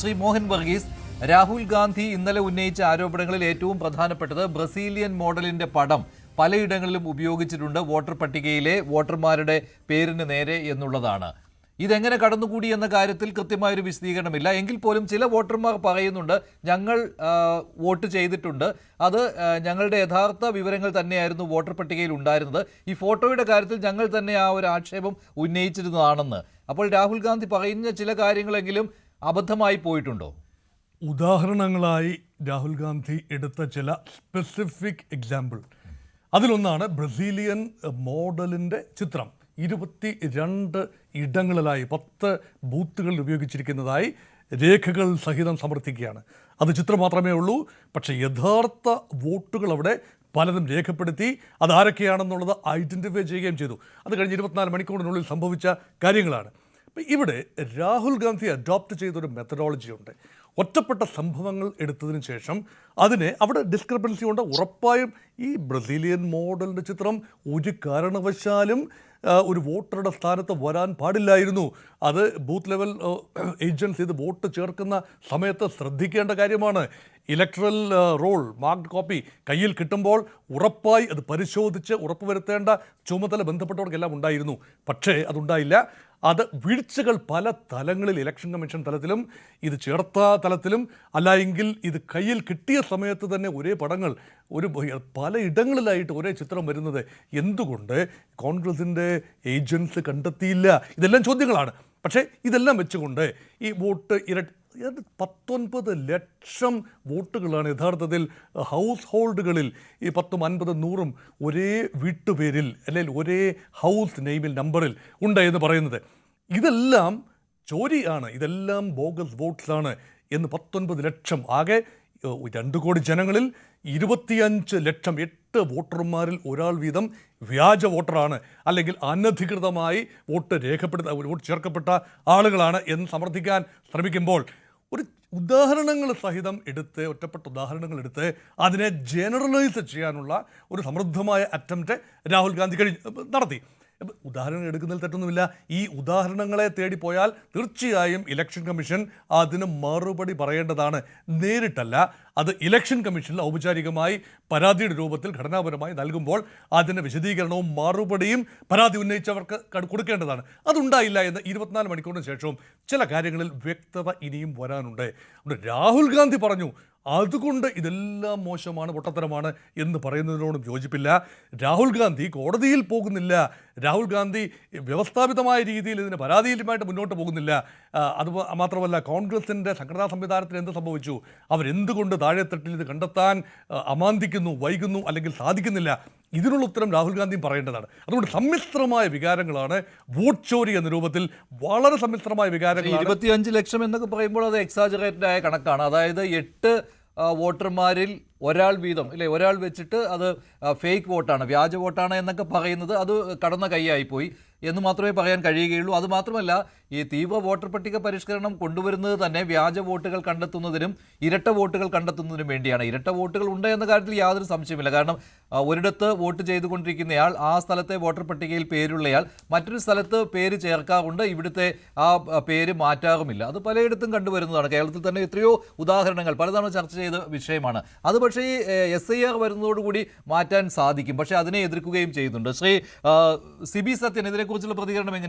ശ്രീ മോഹൻ വർഗീസ് രാഹുൽ ഗാന്ധി ഇന്നലെ ഉന്നയിച്ച ആരോപണങ്ങളിൽ ഏറ്റവും പ്രധാനപ്പെട്ടത് ബ്രസീലിയൻ മോഡലിന്റെ പടം പലയിടങ്ങളിലും ഉപയോഗിച്ചിട്ടുണ്ട് വോട്ടർ പട്ടികയിലെ വോട്ടർമാരുടെ പേരിന് നേരെ എന്നുള്ളതാണ്. ഇതെങ്ങനെ കടന്നുകൂടി എന്ന കാര്യത്തിൽ കൃത്യമായൊരു വിശദീകരണമില്ല. എങ്കിൽ പോലും ചില വോട്ടർമാർ പറയുന്നുണ്ട് ഞങ്ങൾ വോട്ട് ചെയ്തിട്ടുണ്ട്. അത് ഞങ്ങളുടെ യഥാർത്ഥ വിവരങ്ങൾ തന്നെയായിരുന്നു വോട്ടർ പട്ടികയിൽ ഉണ്ടായിരുന്നത്. ഈ ഫോട്ടോയുടെ കാര്യത്തിൽ ഞങ്ങൾ തന്നെ ആ ഒരു ആക്ഷേപം ഉന്നയിച്ചിരുന്നതാണെന്ന്. അപ്പോൾ രാഹുൽ ഗാന്ധി പറയുന്ന ചില കാര്യങ്ങളെങ്കിലും അബദ്ധമായി പോയിട്ടുണ്ടോ? ഉദാഹരണങ്ങളായി രാഹുൽ ഗാന്ധി എടുത്ത ചില സ്പെസിഫിക് എക്സാമ്പിൾ അതിലൊന്നാണ് ബ്രസീലിയൻ മോഡലിന്റെ ചിത്രം. ഇരുപത്തി രണ്ട് ഇടങ്ങളിലായി പത്ത് ബൂത്തുകളിൽ ഉപയോഗിച്ചിരിക്കുന്നതായി രേഖകൾ സഹിതം സമർത്ഥിക്കുകയാണ്. അത് ചിത്രം മാത്രമേ ഉള്ളൂ പക്ഷേ യഥാർത്ഥ വോട്ടുകൾ അവിടെ പലതും രേഖപ്പെടുത്തി അതാരൊക്കെയാണെന്നുള്ളത് ഐഡന്റിഫൈ ചെയ്യുകയും ചെയ്തു. അത് കഴിഞ്ഞ് ഇരുപത്തിനാല് മണിക്കൂറിനുള്ളിൽ സംഭവിച്ച കാര്യങ്ങളാണ്. ഇവിടെ രാഹുൽ ഗാന്ധി അഡോപ്റ്റ് ചെയ്തൊരു മെത്തഡോളജി ഉണ്ട്. ഒറ്റപ്പെട്ട സംഭവങ്ങൾ എടുത്തതിന് ശേഷം അതിനെ അവിടെ ഡിസ്ക്രിപ്പൻസി ഉണ്ട്. ഉറപ്പായും ഈ ബ്രസീലിയൻ മോഡലിന്റെ ചിത്രം ഒരു കാരണവശാലും ഒരു വോട്ടറുടെ സ്ഥാനത്ത് വരാൻ പാടില്ലായിരുന്നു. അത് ബൂത്ത് ലെവൽ ഏജൻസി ഇത് വോട്ട് ചേർക്കുന്ന സമയത്ത് ശ്രദ്ധിക്കേണ്ട കാര്യമാണ്. ഇലക്ട്രൽ റോൾ മാർക്ഡ് കോപ്പി കയ്യിൽ കിട്ടുമ്പോൾ ഉറപ്പായി അത് പരിശോധിച്ച് ഉറപ്പുവരുത്തേണ്ട ചുമതല ബന്ധപ്പെട്ടവർക്കെല്ലാം ഉണ്ടായിരുന്നു. പക്ഷേ അതുണ്ടായില്ല. അത് വീഴ്ചകൾ പല തലങ്ങളിൽ ഇലക്ഷൻ കമ്മീഷൻ തലത്തിലും ഇത് ചേർത്ത തലത്തിലും അല്ലായെങ്കിൽ ഇത് കയ്യിൽ കിട്ടിയ സമയത്ത് തന്നെ ഒരേ പടങ്ങൾ ഒരു പല ഇടങ്ങളിലായിട്ട് ഒരേ ചിത്രം വരുന്നത്. എന്തുകൊണ്ട് കോൺഗ്രസിന്റെ ഏജൻസ് കണ്ടെത്തിയില്ല? ഇതെല്ലാം ചോദ്യങ്ങളാണ്. പക്ഷേ ഇതെല്ലാം വെച്ചുകൊണ്ട് ഈ വോട്ട് ഏതാണ്ട് പത്തൊൻപത് ലക്ഷം വോട്ടുകളാണ് യഥാർത്ഥത്തിൽ ഹൗസ് ഹോൾഡുകളിൽ ഈ പത്തും അൻപതും നൂറും ഒരേ വീട്ടുപേരിൽ അല്ലെങ്കിൽ ഒരേ ഹൗസ് നെയിമിൽ നമ്പറിൽ ഉണ്ട് എന്ന് പറയുന്നത്. ഇതെല്ലാം ചോരിയാണ് ഇതെല്ലാം ബോഗസ് വോട്ട്സാണ് എന്ന് പത്തൊൻപത് ലക്ഷം ആകെ രണ്ട് കോടി ജനങ്ങളിൽ ഇരുപത്തിയഞ്ച് ലക്ഷം എട്ട് വോട്ടർമാരിൽ ഒരാൾ വീതം വ്യാജ വോട്ടറാണ് അല്ലെങ്കിൽ അനധികൃതമായി വോട്ട് രേഖപ്പെടുത്ത വോട്ട് ചേർക്കപ്പെട്ട ആളുകളാണ് എന്ന് സമർത്ഥിക്കാൻ ശ്രമിക്കുമ്പോൾ ഒരു ഉദാഹരണങ്ങൾ സഹിതം എടുത്ത് ഒറ്റപ്പെട്ട ഉദാഹരണങ്ങൾ എടുത്ത് അതിനെ ജനറലൈസ് ചെയ്യാനുള്ള ഒരു സമൃദ്ധമായ അറ്റംപ്റ്റ് രാഹുൽ ഗാന്ധി കഴിഞ്ഞ് നടത്തി. ഉദാഹരണങ്ങൾ എടുക്കുന്നതിൽ തെറ്റൊന്നുമില്ല. ഈ ഉദാഹരണങ്ങളെ തേടി പോയാൽ തീർച്ചയായും ഇലക്ഷൻ കമ്മീഷൻ അതിന് മറുപടി പറയേണ്ടതാണ്. നേരിട്ടല്ല അത് ഇലക്ഷൻ കമ്മീഷനിൽ ഔപചാരികമായി പരാതിയുടെ രൂപത്തിൽ ഘടനാപരമായി നൽകുമ്പോൾ അതിന് വിശദീകരണവും മറുപടിയും പരാതി ഉന്നയിച്ചവർക്ക് കട് കൊടുക്കേണ്ടതാണ്. അതുണ്ടായില്ല എന്ന് ഇരുപത്തിനാല് മണിക്കൂറിന് ശേഷവും ചില കാര്യങ്ങളിൽ വ്യക്തത ഇനിയും വരാനുണ്ട്. രാഹുൽ ഗാന്ധി പറഞ്ഞു അതുകൊണ്ട് ഇതെല്ലാം മോശമാണ് പൊട്ടത്തരമാണ് എന്ന് പറയുന്നതിനോടും യോജിപ്പില്ല. രാഹുൽ ഗാന്ധി കോടതിയിൽ പോകുന്നില്ല. രാഹുൽ ഗാന്ധി വ്യവസ്ഥാപിതമായ രീതിയിൽ ഇതിന് പരാതിയിലുമായിട്ട് മുന്നോട്ട് പോകുന്നില്ല. അത് മാത്രമല്ല കോൺഗ്രസിന്റെ സംഘടനാ സംവിധാനത്തിന് എന്ത് സംഭവിച്ചു? അവരെന്തുകൊണ്ട് താഴെത്തട്ടിൽ ഇത് കണ്ടെത്താൻ അമാന്തിക്കുന്നു വൈകുന്നു അല്ലെങ്കിൽ സാധിക്കുന്നില്ല? ഇതിനുള്ള ഉത്തരം രാഹുൽ ഗാന്ധിയും പറയേണ്ടതാണ്. അതുകൊണ്ട് സമ്മിശ്രമായ വികാരങ്ങളാണ് വോട്ട് ചോരി എന്ന രൂപത്തിൽ വളരെ സമ്മിശ്രമായ വികാരങ്ങൾ ഇരുപത്തിയഞ്ച് ലക്ഷം എന്നൊക്കെ പറയുമ്പോൾ അത് എക്സാജറേറ്റഡ് ആയ കണക്കാണ്. അതായത് എട്ട് വോട്ടർമാരിൽ ഒരാൾ വീതം ഇല്ലേ ഒരാൾ വെച്ചിട്ട് അത് ഫേക്ക് വോട്ടാണ് വ്യാജ വോട്ടാണ് എന്നൊക്കെ പറയുന്നത് അത് കടന്ന കൈയായി പോയി. എന്ന് മാത്രമേ പറയാൻ കഴിയുകയുള്ളൂ. അതുമാത്രമല്ല ഈ തീവ്ര വോട്ടർ പട്ടിക പരിഷ്കരണം കൊണ്ടുവരുന്നത് തന്നെ വ്യാജ വോട്ടുകൾ കണ്ടെത്തുന്നതിനും ഇരട്ട വോട്ടുകൾ കണ്ടെത്തുന്നതിനും വേണ്ടിയാണ്. ഇരട്ട വോട്ടുകൾ ഉണ്ട് എന്ന കാര്യത്തിൽ യാതൊരു സംശയമില്ല കാരണം ഒരിടത്ത് വോട്ട് ചെയ്തുകൊണ്ടിരിക്കുന്നയാൾ ആ സ്ഥലത്തെ വോട്ടർ പട്ടികയിൽ പേരുള്ളയാൾ മറ്റൊരു സ്ഥലത്ത് പേര് ചേർക്കാറുണ്ട്. ഇവിടുത്തെ ആ പേര് മാറ്റാറുമില്ല. അത് പലയിടത്തും കണ്ടുവരുന്നതാണ്. കേരളത്തിൽ തന്നെ എത്രയോ ഉദാഹരണങ്ങൾ പലതവണ ചർച്ച ചെയ്ത വിഷയമാണ്. അത് പക്ഷേ ഈ എസ് ഐ ആർ വരുന്നതോടുകൂടി മാറ്റാൻ സാധിക്കും. പക്ഷേ അതിനെ എതിർക്കുകയും ചെയ്യുന്നുണ്ട്. ശ്രീ സിബി സത്യൻ ഇതിനെക്കുറിച്ചുള്ള പ്രതികരണം എങ്ങനെ